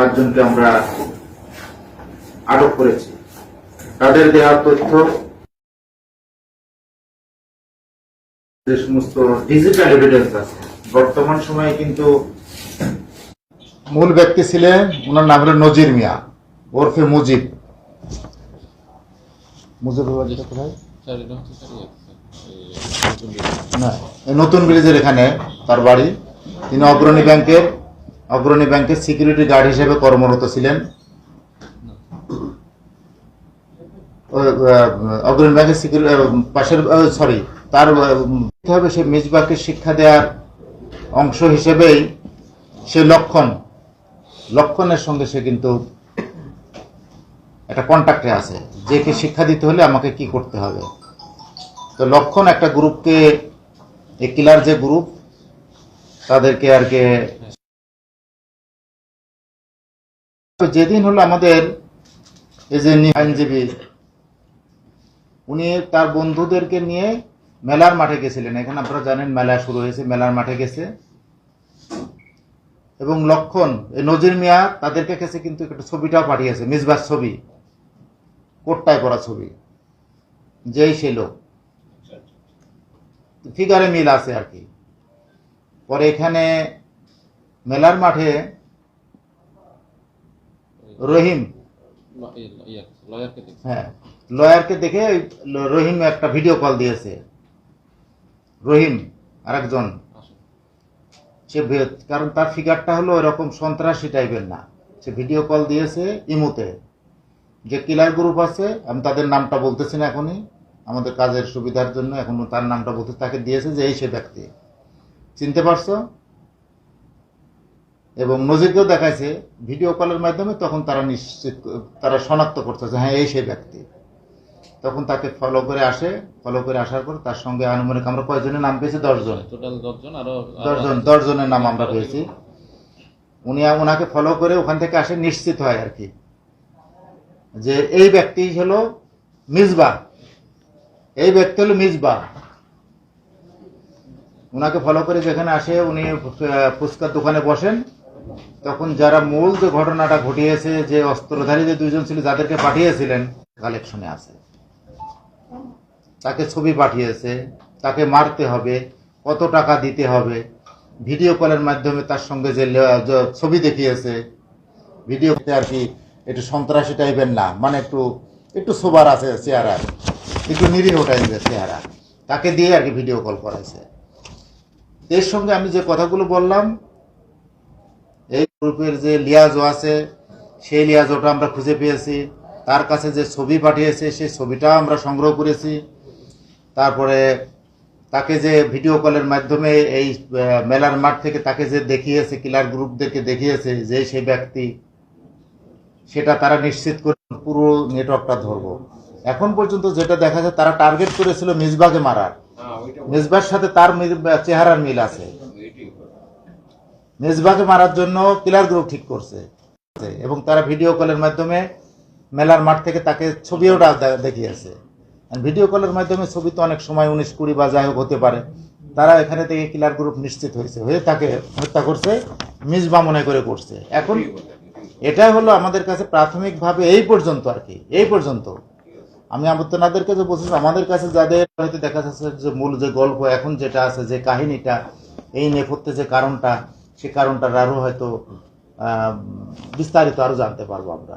পাঁচজনকে আমরা আটক করেছি। তাদের দেওয়ার তথ্য, যে সমস্ত ডিজিটাল এভিডেন্স আছে। বর্তমান সময়ে কিন্তু মূল ব্যক্তি ছিলেন, ওনার নাম হলো নজির মিয়া, ওরফে মুজিব। নতুন ব্রিজের এখানে, তার বাড়ি। তিনি অগ্রণী ব্যাংকের অগ্রণী ব্যাংকের সিকিউরিটি গার্ড হিসেবে কর্মরত ছিলেন। অগ্রণী ব্যাংকের পাশের সরি তার হবে সে মিসবাকে শিক্ষা দেওয়ার অংশ হিসেবেই সে লক্ষণ। লক্ষণের সঙ্গে সে কিন্তু একটা কন্ট্যাক্টে আছে। যে কে শিক্ষা দিতে হলে আমাকে কি করতে হবে। তো লক্ষণ একটা গ্রুপকে এই কিলার যে গ্রুপ তাদেরকে আর কে যেদিন হলো আমাদের এই যে আইনজীবী, উনি তার বন্ধুদেরকে নিয়ে মেলার মাঠে গেছিলেন। এখানে আপনারা জানেন মেলা শুরু হয়েছে, মেলার মাঠে গেছে। এবং লক্ষণ নজির মিয়া তাদেরকে কাছে কিন্তু একটা ছবিটাও পাঠিয়েছে মিসবার ছবি, কোটটায় করা ছবি। যেই সে লোক। ফিগারে মিল আছে আর কি। পরে এখানে মেলার মাঠে রহিম। লয়ারকে হ্যাঁ লয়ারকে দেখে রহিম একটা ভিডিও কল দিয়েছে। রহিম আরেকজন। সে কারণ তার ফিগারটা হলো এরকম সন্ত্রাসী টাইপের না। সে ভিডিও কল দিয়েছে ইমুতে। যে কিলার গ্রুপ আছে আমি তাদের নামটা বলতেছি না এখনই। আমাদের কাজের সুবিধার জন্য এখন তার নামটা বলতে তাকে দিয়েছে যে এই সে ব্যক্তি। চিনতে পারছ? এবং নজিরকেও দেখাইছে ভিডিও কলের মাধ্যমে তখন তারা নিশ্চিত তারা শনাক্ত করছে যে হ্যাঁ এই সেই ব্যক্তি। তখন তাকে ফলো করে আসে ফলো করে আসার পর তার সঙ্গে আনুমানিক আমরা কয়জনের নাম পেয়েছি? দশজন। টোটাল দশজন আরও দশজন দশজনের নাম আমরা পেয়েছি। উনি ওনাকে ফলো করে ওখান থেকে আসে নিশ্চিত হয় আর কি। যে এই ব্যক্তি হলো মিসবা। এই ব্যক্তি হলো মিসবা। ওনাকে ফলো করে যেখানে আসে উনি ফুচকার দোকানে বসেন। তখন যারা মূল যে ঘটনাটা ঘটিয়েছে, যে অস্ত্রধারী যে দুইজন ছিল, যাদেরকে পাঠিয়েছিলেন, কালেকশনে আছে। তাকে ছবি পাঠিয়েছে, তাকে মারতে হবে, কত টাকা দিতে হবে। ভিডিও কলের মাধ্যমে তার সঙ্গে যে ছবি দেখিয়েছে ভিডিওতে আর কি একটু সন্ত্রাসী টাইপের না মানে একটু একটু সোবার আছে চেহারা, একটু নিরীহ টাইপের চেহারা। তাকে দিয়ে আর কি ভিডিও কল করাইছে। এর সঙ্গে আমি যে কথাগুলো বললাম গ্রুপের যে লিয়াজো আছে সেই লিয়াজোটা আমরা খুঁজে পেয়েছি। তার কাছে যে ছবি পাঠিয়েছে সেই ছবিটা আমরা সংগ্রহ করেছি। তারপরে তাকে যে ভিডিও কলের মাধ্যমে এই মেলার মাঠ থেকে তাকে যে দেখিয়েছে কিলার গ্রুপদেরকে দেখিয়েছে যে সেই ব্যক্তি সেটা তারা নিশ্চিত করে পুরো নেটওয়ার্কটা ধরবো। এখন পর্যন্ত যেটা দেখা যায় তারা টার্গেট করেছিল মিসবাকে মারার। মিসবার সাথে তার চেহারার মিল আছে। মেজবাকে মারার জন্য কিলার গ্রুপ ঠিক করছে। এবং তারা ভিডিও কলের মাধ্যমে মেলার মাঠ থেকে তাকে ছবিও দেখিয়েছে। ভিডিও কলের মাধ্যমে ছবি তো অনেক সময় উনিশ কুড়ি বা যাই হোক হতে পারে। তারা এখানে থেকে কিলার গ্রুপ নিশ্চিত হয়েছে। হয়ে তাকে হত্যা করছে মিসবা মনে করে করছে। এখন এটা হলো আমাদের কাছে প্রাথমিকভাবে এই পর্যন্ত আর কি। এই পর্যন্ত। আমি আপনাদেরকে যে বলছি, আমাদের কাছে যাদের হয়তো দেখা যাচ্ছে যে মূল যে গল্প এখন যেটা আছে, যে কাহিনীটা, এই নেপথ্যে যে কারণটা সে কারণটার আরও হয়তো বিস্তারিত আরও জানতে পারব আমরা।